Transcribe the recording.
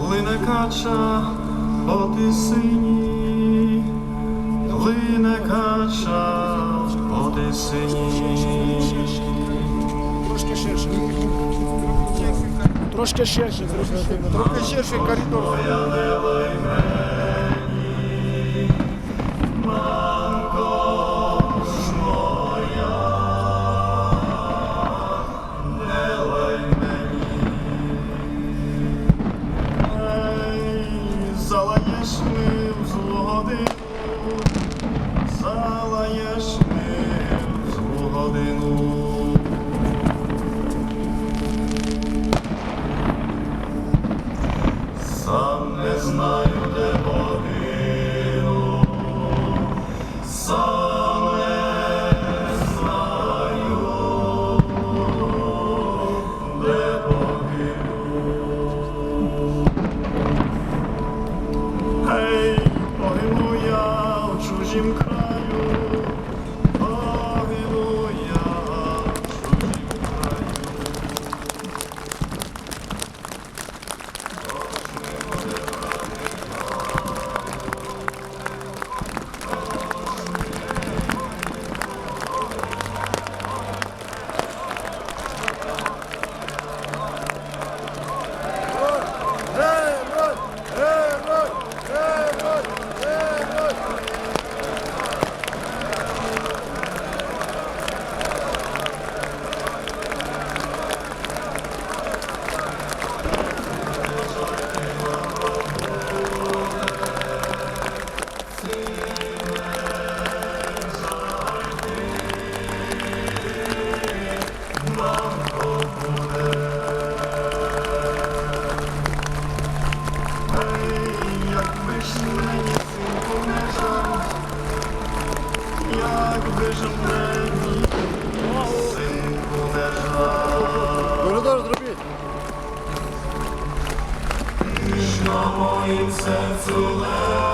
Глине кача, оти сині, глине кача, оти сині. Трошки ширше. Трошки ширше, трошки ширше коридор. Ми в злу годину, залаєш ми в злу годину. Сам не знаю, де в чужім Коридор зробіть! На моїм серцю лев